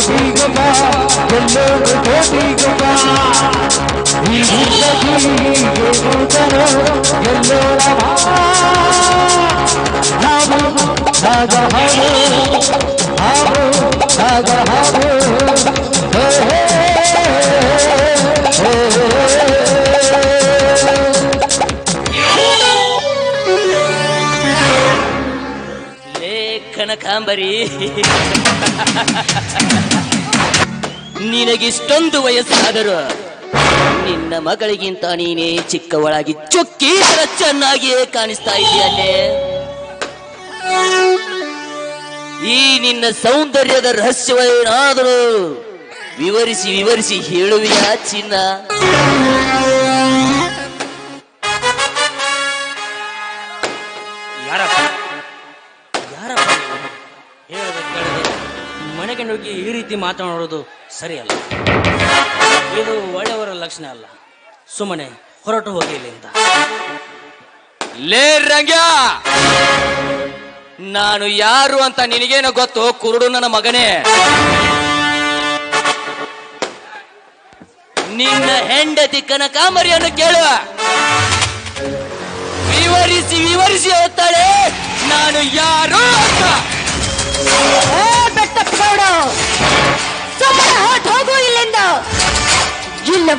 छोटी गंगा जल्लोग छोटी गंगा लेखन कांबरी ನಿನಗಿಷ್ಟೊಂದು ವಯಸ್ಸಾದರೂ ನಿನ್ನ ಮಗಳಿಗಿಂತ ನೀನೇ ಚಿಕ್ಕವಳಾಗಿ ಚುಕ್ಕಿ ಚೆನ್ನಾಗಿಯೇ ಕಾಣಿಸ್ತಾ ಇದೆಯಲ್ಲೇ. ಈ ನಿನ್ನ ಸೌಂದರ್ಯದ ರಹಸ್ಯವೇನಾದರೂ ವಿವರಿಸಿ ವಿವರಿಸಿ ಹೇಳುವಿಯಾ ಚಿನ್ನ? ಯಾರ ಮನೆಗೆ ನುಗ್ಗಿ ಈ ರೀತಿ ಮಾತನಾಡೋದು ಸರಿಯಲ್ಲ. ಇದು ಒಳ್ಳೆಯವರ ಲಕ್ಷಣ ಅಲ್ಲ. ಸುಮ್ಮನೆ ಹೊರಟು ಹೋಗಿ ಇಲ್ಲಿಂದ ಲೇ ರಂಗ್ಯ! ನಾನು ಯಾರು ಅಂತ ನಿನಗೇನೋ ಗೊತ್ತು? ಕುರುಡು ನನ್ನ ಮಗನೇ. ನಿನ್ನ ಹೆಂಡತಿ ಕನಕಾಂಬರಿಯನ್ನು ಕೇಳುವ ವಿವರಿಸಿ ವಿವರಿಸಿ ಹೇಳ್ತಾಳೆ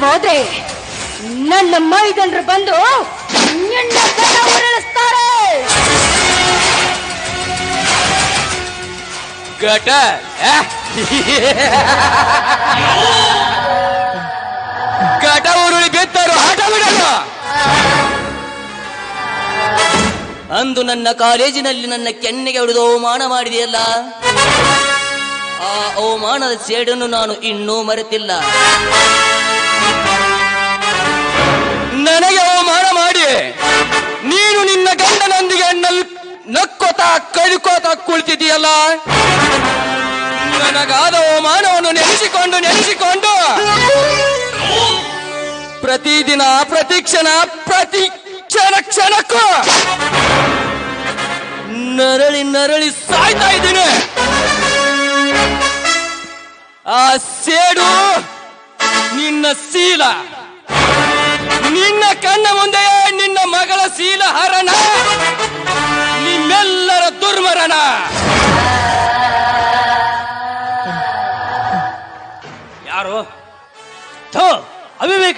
ಹೋದ್ರೆ ನನ್ನ ಮೈದನರು ಬಂದು ಉರುಳಿಸ್ತಾರೆ. ಗಟ ಘಟ ಉರುಳಿ ಬಿತ್ತರು ಹಠ ಬಿಡಲ್ಲ ಅಂದು ನನ್ನ ಕಾಲೇಜಿನಲ್ಲಿ ನನ್ನ ಕೆನ್ನೆಗೆ ಹೊಡೆದು ಅವಮಾನ ಮಾಡಿದೆಯಲ್ಲ? ಆ ಅವಮಾನದ ಸೇಡನ್ನು ನಾನು ಇನ್ನೂ ಮರೆತಿಲ್ಲ. ಕಳ್ಕೋತ ಕುಳಿತಿದೆಯಲ್ಲ ನನಗಾದ ಅವಮಾನವನ್ನು ನೆನೆಸಿಕೊಂಡು ನೆನೆಸಿಕೊಂಡು. ಪ್ರತಿದಿನ ಪ್ರತಿ ಕ್ಷಣ ಪ್ರತಿ ಕ್ಷಣ ಕ್ಷಣಕ್ಕೂ ನರಳಿ ನರಳಿ ಸಾಯ್ತಾ ಇದ್ದೀನಿ. ಆ ಸೇಡು ನಿನ್ನ ಸೀಲ, ನಿನ್ನ ಕಣ್ಣ ಮುಂದೆ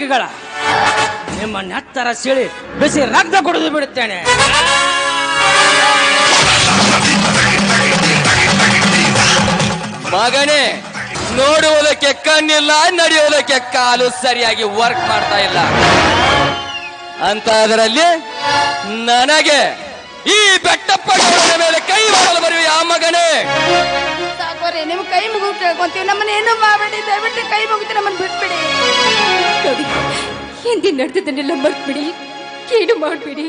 ಅವಿವೇಕಿಗಳ ನಿಮ್ಮ ನೆತ್ತರ ಸಿಳಿ ಬಿಸಿ ರಕ್ತ ಕುಡಿದು ಬಿಡುತ್ತೇನೆ. ಮಗನೇ ನೋಡುವುದಕ್ಕೆ ಕಣ್ಣಿಲ್ಲ ನಡೆಯುವುದಕ್ಕೆ ಕಾಲು ಸರಿಯಾಗಿ ವರ್ಕ್ ಮಾಡ್ತಾ ಇಲ್ಲ. ಅಂತ ಅದರಲ್ಲಿ ನನಗೆ ಈ ಬೆಟ್ಟಪ್ಪ ಗೌಡನ ಮೇಲೆ ಕೈ ಮಾಡಲು ಬರುವೆ ಆ ಮಗನೇ. ಸಾಕೋರಿ ನಿಮ್ ಕೈ ಮುಗಿ ಕೇಳ್ಕೊಂತೀವಿ ನಮ್ಮನ್ನ ಏನು ಮಾಡಬೇಡಿ ದಯವಿಟ್ಟು ಕೈ ಮುಗಿತೀವಿ ನಮ್ಮನ್ನ ಬಿಟ್ಬಿಡಿ. ನೋಡಿ ಹಿಂದೆ ನಡೆದದನ್ನೆಲ್ಲ ಮರ್ತ್ಬಿಡಿ. ಏನು ಮಾಡ್ಬಿಡಿ?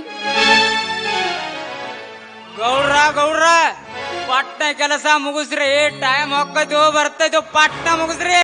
ಗೌಡ್ರ ಗೌಡ್ರ ಪಟ್ಟ ಕೆಲಸ ಮುಗಿಸ್ರಿ. ಟೈಮ್ ಹೋಗ್ತದೋ ಬರ್ತದೋ ಪಟ್ಟ ಮುಗಿಸ್ರಿ.